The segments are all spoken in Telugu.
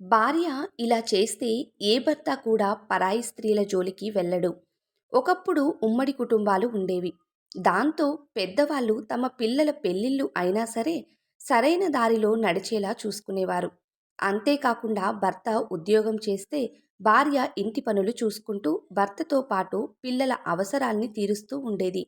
భార్య ఇలా చేస్తే ఏ భర్త కూడా పరాయి స్త్రీల జోలికి వెళ్ళడు. ఒకప్పుడు ఉమ్మడి కుటుంబాలు ఉండేవి. దాంతో పెద్దవాళ్ళు తమ పిల్లల పెళ్ళిళ్ళు అయినా సరే సరైన దారిలో నడిచేలా చూసుకునేవారు. అంతేకాకుండా భర్త ఉద్యోగం చేస్తే భార్య ఇంటి పనులు చూసుకుంటూ భర్తతో పాటు పిల్లల అవసరాల్ని తీరుస్తూ ఉండేది.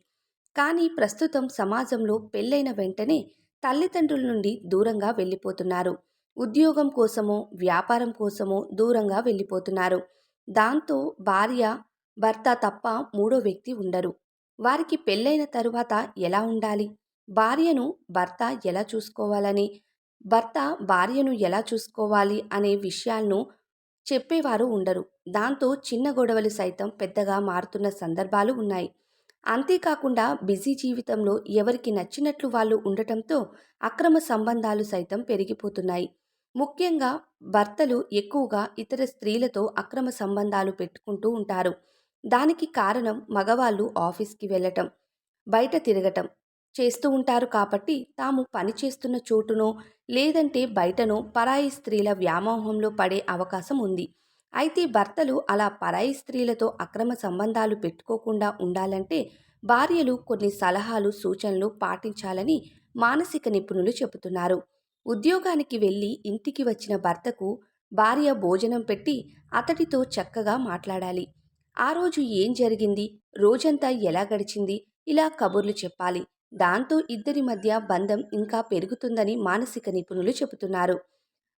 కానీ ప్రస్తుతం సమాజంలో పెళ్ళైన వెంటనే తల్లిదండ్రుల నుండి దూరంగా వెళ్ళిపోతున్నారు. ఉద్యోగం కోసమో వ్యాపారం కోసమో దూరంగా వెళ్ళిపోతున్నారు. దాంతో భార్య భర్త తప్ప మూడో వ్యక్తి ఉండరు. వారికి పెళ్ళైన తరువాత ఎలా ఉండాలి? భార్యను భర్త ఎలా చూసుకోవాలని? భర్త భార్యను ఎలా చూసుకోవాలి అనే విషయాలను చెప్పేవారు ఉండరు. దాంతో చిన్న గొడవలు సైతం పెద్దగా మారుతున్న సందర్భాలు ఉన్నాయి. అంతేకాకుండా బిజీ జీవితంలో ఎవరికి నచ్చినట్లు వాళ్ళు ఉండటంతో అక్రమ సంబంధాలు సైతం పెరిగిపోతున్నాయి. ముఖ్యంగా భర్తలు ఎక్కువగా ఇతర స్త్రీలతో అక్రమ సంబంధాలు పెట్టుకుంటూ ఉంటారు. దానికి కారణం మగవాళ్ళు ఆఫీస్కి వెళ్ళటం బయట తిరగటం చేస్తూ ఉంటారు కాబట్టి తాము పనిచేస్తున్న చోటునో లేదంటే బయటనో పరాయి స్త్రీల వ్యామోహంలో పడే అవకాశం ఉంది. అయితే భర్తలు అలా పరాయి స్త్రీలతో అక్రమ సంబంధాలు పెట్టుకోకుండా ఉండాలంటే భార్యలు కొన్ని సలహాలు సూచనలు పాటించాలని మానసిక నిపుణులు చెబుతున్నారు. ఉద్యోగానికి వెళ్ళి ఇంటికి వచ్చిన భర్తకు భార్య భోజనం పెట్టి అతడితో చక్కగా మాట్లాడాలి. ఆ రోజు ఏం జరిగింది? రోజంతా ఎలా గడిచింది? ఇలా కబుర్లు చెప్పాలి. దాంతో ఇద్దరి మధ్య బంధం ఇంకా పెరుగుతుందని మానసిక నిపుణులు చెబుతున్నారు.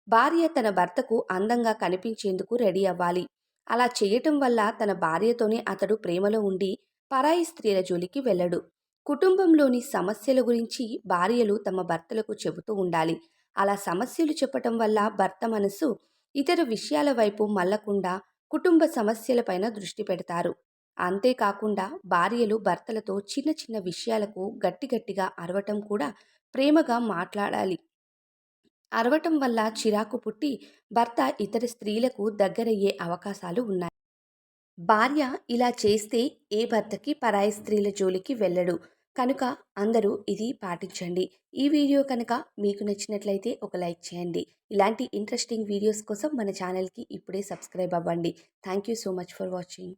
భార్య తన భర్తకు అందంగా కనిపించేందుకు రెడీ అవ్వాలి. అలా చేయటం వల్ల తన భార్యతోనే అతడు ప్రేమలో ఉండి పరాయి స్త్రీల జోలికి వెళ్ళడు. కుటుంబంలోని సమస్యల గురించి భార్యలు తమ భర్తలకు చెబుతూ ఉండాలి. అలా సమస్యలు చెప్పటం వల్ల భర్త మనసు ఇతర విషయాల వైపు మల్లకుండా కుటుంబ సమస్యలపైన దృష్టి పెడతారు. అంతేకాకుండా భార్యలు భర్తలతో చిన్న చిన్న విషయాలకు గట్టి గట్టిగా అరవటం కూడా ప్రేమగా మాట్లాడాలి. అరవటం వల్ల చిరాకు పుట్టి భర్త ఇతర స్త్రీలకు దగ్గరయ్యే అవకాశాలు ఉన్నాయి. భార్య ఇలా చేస్తే ఏ భర్తకి పరాయి స్త్రీల జోలికి వెళ్ళడు. కనుక అందరూ ఇది పాటించండి. ఈ వీడియో కనుక మీకు నచ్చినట్లయితే ఒక లైక్ చేయండి. ఇలాంటి ఇంట్రెస్టింగ్ వీడియోస్ కోసం మన ఛానల్కి ఇప్పుడే సబ్స్క్రైబ్ అవ్వండి. Thank you so much for watching.